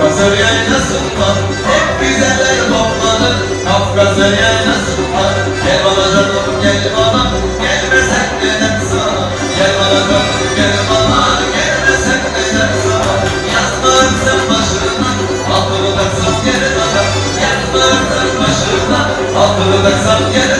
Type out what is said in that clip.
Kafkasya'ya nasıl var? Hep güzeller toplanır Kafkasya'ya nasıl var? Gel bana canım gel bana Gelmesen neden sana Gel bana canım gel bana Gelmesen neden sana Yazmağın sen başına Altını taksan geri döner Yazmağın sen başına Altını taksan geri